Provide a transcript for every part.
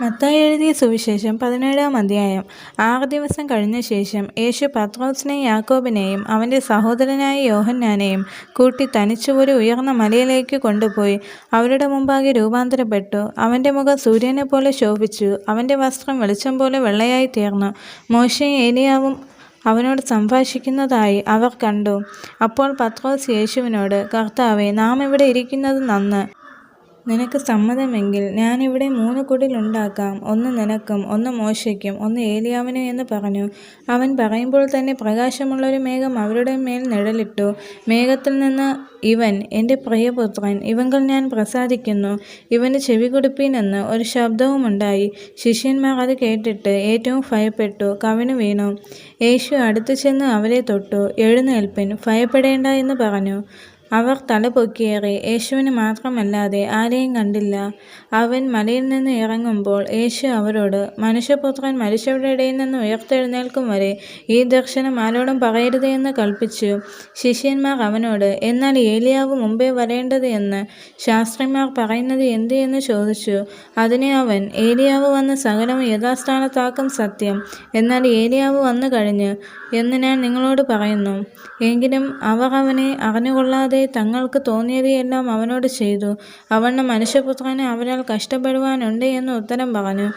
മത്തായി എഴുതിയ സുവിശേഷം പതിനേഴാം അധ്യായം. ആറ് ദിവസം കഴിഞ്ഞ ശേഷം യേശു പത്രോസിനെയും യാക്കോബിനെയും അവന്റെ സഹോദരനായ യോഹന്നാനെയും കൂട്ടി തനിച്ചു ഒരു ഉയർന്ന മലയിലേക്ക് കൊണ്ടുപോയി അവരുടെ മുമ്പാകെ രൂപാന്തരപ്പെട്ടു. അവന്റെ മുഖം സൂര്യനെ പോലെ ശോഭിച്ചു. അവന്റെ വസ്ത്രം വെളിച്ചം പോലെ വെള്ളയായി തീർന്നു. മോശയും ഏലിയാവും അവനോട് സംഭാഷിക്കുന്നതായി അവർ കണ്ടു. അപ്പോൾ പത്രോസ് യേശുവിനോട് കർത്താവെ നാം ഇവിടെ ഇരിക്കുന്നത് നന്ന്. നിനക്ക് സമ്മതമെങ്കിൽ ഞാനിവിടെ മൂന്ന് കുടിലുണ്ടാക്കാം ഒന്ന് നിനക്കും ഒന്ന് മോശയ്ക്കും ഒന്ന് ഏലിയാവിനും എന്ന് പറഞ്ഞു. അവൻ പറയുമ്പോൾ തന്നെ പ്രകാശമുള്ളൊരു മേഘം അവരുടെ മേൽ നിഴലിട്ടു. മേഘത്തിൽ നിന്ന് ഇവൻ എന്റെ പ്രിയപുത്രൻ ഇവങ്കിൽ ഞാൻ പ്രസാദിക്കുന്നു. ഇവന് ചെവി കൊടുപ്പീനെന്ന് ഒരു ശബ്ദവുമുണ്ടായി ശിഷ്യന്മാർ അത് കേട്ടിട്ട് ഏറ്റവും ഭയപ്പെട്ടു കവിന് വീണു. യേശു അടുത്തു ചെന്ന് അവരെ തൊട്ടു. എഴുന്നേൽപ്പിൻ ഭയപ്പെടേണ്ട എന്ന് പറഞ്ഞു. അവർ തല പൊക്കിയേറി യേശുവിന് മാത്രമല്ലാതെ ആരെയും കണ്ടില്ല. അവൻ മലയിൽ നിന്ന് ഇറങ്ങുമ്പോൾ യേശു അവരോട് മനുഷ്യപുത്രൻ മനുഷ്യരുടെ ഇടയിൽ നിന്ന് ഉയർത്തെഴുന്നേൽക്കും വരെ ഈ ദർശനം ആരോടും പറയരുത് എന്ന് കൽപ്പിച്ചു. ശിഷ്യന്മാർ അവനോട് എന്നാൽ ഏലിയാവ് മുമ്പേ വരേണ്ടത് എന്ന് ശാസ്ത്രിമാർ പറയുന്നത് എന്ത് എന്ന് ചോദിച്ചു. അതിനെ അവൻ ഏലിയാവ് വന്ന് സകലം യഥാസ്ഥാനത്താക്കും സത്യം. എന്നാൽ ഏലിയാവ് വന്നു കഴിഞ്ഞ് എന്ന് ഞാൻ നിങ്ങളോട് പറയുന്നു. എങ്കിലും അവർ അവനെ അറിഞ്ഞുകൊള്ളാതെ കൂടാതെ തങ്ങൾക്ക് തോന്നിയതെല്ലാം അവനോട് ചെയ്തു. അവൻ മനുഷ്യപുത്രന് അവരാൽ കഷ്ടപ്പെടുവാനുണ്ട് എന്ന് ഉത്തരം പറഞ്ഞു.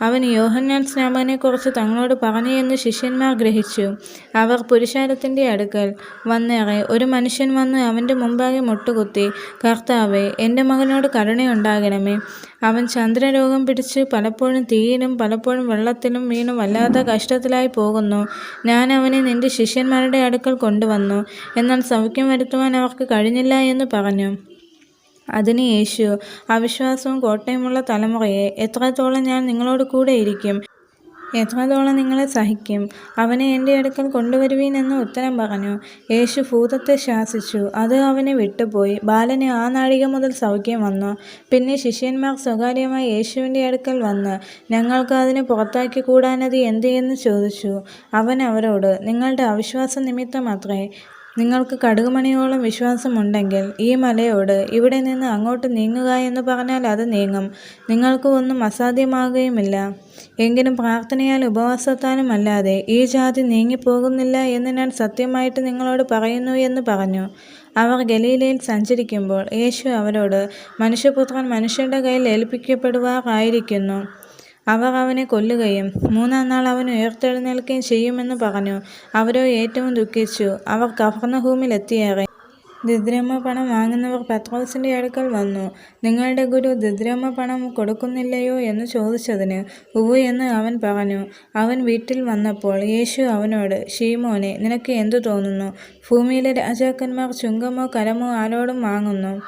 അവൻ യോഹന്നാൻ സ്നാമനെക്കുറിച്ച് തങ്ങളോട് പറഞ്ഞു എന്ന് ശിഷ്യന്മാർ ഗ്രഹിച്ചു. അവർ പുരുഷാരത്തിന്റെ അടുക്കൽ വന്നേറെ ഒരു മനുഷ്യൻ വന്ന് അവന്റെ മുമ്പാകെ മുട്ടുകുത്തി കർത്താവെ എന്റെ മകനോട് കരുണയുണ്ടാകണമേ അവൻ ചന്ദ്രരോഗം പിടിച്ച് പലപ്പോഴും തീയിലും പലപ്പോഴും വെള്ളത്തിലും വീണും വല്ലാത്ത കഷ്ടത്തിലായി പോകുന്നു. ഞാൻ അവനെ നിന്റെ ശിഷ്യന്മാരുടെ അടുക്കൽ കൊണ്ടുവന്നു. എന്നാൽ സൗഖ്യം വരുത്തുവാൻ അവർക്ക് കഴിഞ്ഞില്ല എന്ന് പറഞ്ഞു. അതിന് യേശു അവിശ്വാസവും കോട്ടയുമുള്ള തലമുറയെ എത്രത്തോളം ഞാൻ നിങ്ങളോട് കൂടെ ഇരിക്കും? എത്രത്തോളം നിങ്ങളെ സഹിക്കും? അവനെ എന്റെ അടുക്കൽ കൊണ്ടുവരുവീൻ എന്ന് ഉത്തരം പറഞ്ഞു. യേശു ഭൂതത്തെ ശാസിച്ചു. അത് അവനെ വിട്ടുപോയി. ബാലന് ആ നാഴിക മുതൽ സൗഖ്യം വന്നു. പിന്നെ ശിഷ്യന്മാർ സ്വകാര്യമായി യേശുവിന്റെ അടുക്കൽ വന്ന് ഞങ്ങൾക്ക് അതിനെ പുറത്താക്കി കൂടാനത് എന്ത്? എന്ന് ചോദിച്ചു. അവൻ അവരോട് നിങ്ങളുടെ അവിശ്വാസ നിമിത്തം അത്രേ. നിങ്ങൾക്ക് കടുകുമണിയോളം വിശ്വാസമുണ്ടെങ്കിൽ ഈ മലയോട് ഇവിടെ നിന്ന് അങ്ങോട്ട് നീങ്ങുക എന്ന് പറഞ്ഞാൽ അത് നീങ്ങും. നിങ്ങൾക്ക് ഒന്നും അസാധ്യമാകുകയുമില്ല. എങ്കിലും പ്രാർത്ഥനയാൽ ഉപവാസത്താലും അല്ലാതെ ഈ ജാതി നീങ്ങിപ്പോകുന്നില്ല എന്ന് ഞാൻ സത്യമായിട്ട് നിങ്ങളോട് പറയുന്നു എന്ന് പറഞ്ഞു. അവർ ഗലീലയിൽ സഞ്ചരിക്കുമ്പോൾ യേശു അവരോട് മനുഷ്യപുത്രൻ മനുഷ്യരുടെ കയ്യിൽ ഏൽപ്പിക്കപ്പെടുവാറായിരിക്കുന്നു. അവർ അവനെ കൊല്ലുകയും മൂന്നാം നാൾ അവൻ ഉയർത്തെഴുന്നേൽക്കുകയും ചെയ്യുമെന്ന് പറഞ്ഞു. അവരോ ഏറ്റവും ദുഃഖിച്ചു. അവർ കഫർന്നഹൂമിലെത്തിയേറെ ദിദ്രമ പണം വാങ്ങുന്നവർ പത്രോസിന്റെ അടുക്കൽ വന്നു. നിങ്ങളുടെ ഗുരു ദിദ്രമ പണം കൊടുക്കുന്നില്ലയോ? എന്ന് ചോദിച്ചതിന് ഉവു എന്ന് അവൻ പറഞ്ഞു. അവൻ വീട്ടിൽ വന്നപ്പോൾ യേശു അവനോട് ഷീമോനെ നിനക്ക് എന്തു തോന്നുന്നു? ഭൂമിയിലെ രാജാക്കന്മാർ ചുങ്കമോ കരമോ ആരോടും വാങ്ങുന്നു?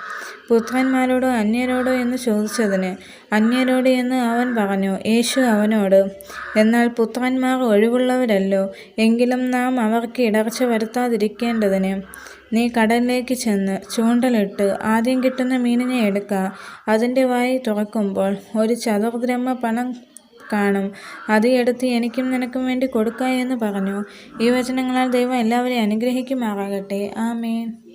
പുത്രന്മാരോടോ അന്യരോടോ? എന്ന് ചോദിച്ചതിന് അന്യരോട് എന്ന് അവൻ പറഞ്ഞു. യേശു അവനോട് എന്നാൽ പുത്രന്മാർ ഒഴിവുള്ളവരല്ലോ. എങ്കിലും നാം അവർക്ക് ഇടർച്ച വരുത്താതിരിക്കേണ്ടതിന് നീ കടലിലേക്ക് ചെന്ന് ചൂണ്ടലിട്ട് ആദ്യം കിട്ടുന്ന മീനിനെ എടുക്കുക അതിന്റെ വായി തുറക്കുമ്പോൾ ഒരു ചതുർദ്രഹ്മ പണം കാണും. അത് എടുത്ത് എനിക്കും നിനക്കും വേണ്ടി കൊടുക്കുക എന്ന് പറഞ്ഞു. ഈ വചനങ്ങളാൽ ദൈവം എല്ലാവരെയും അനുഗ്രഹിക്കുമാറാകട്ടെ. ആമേൻ.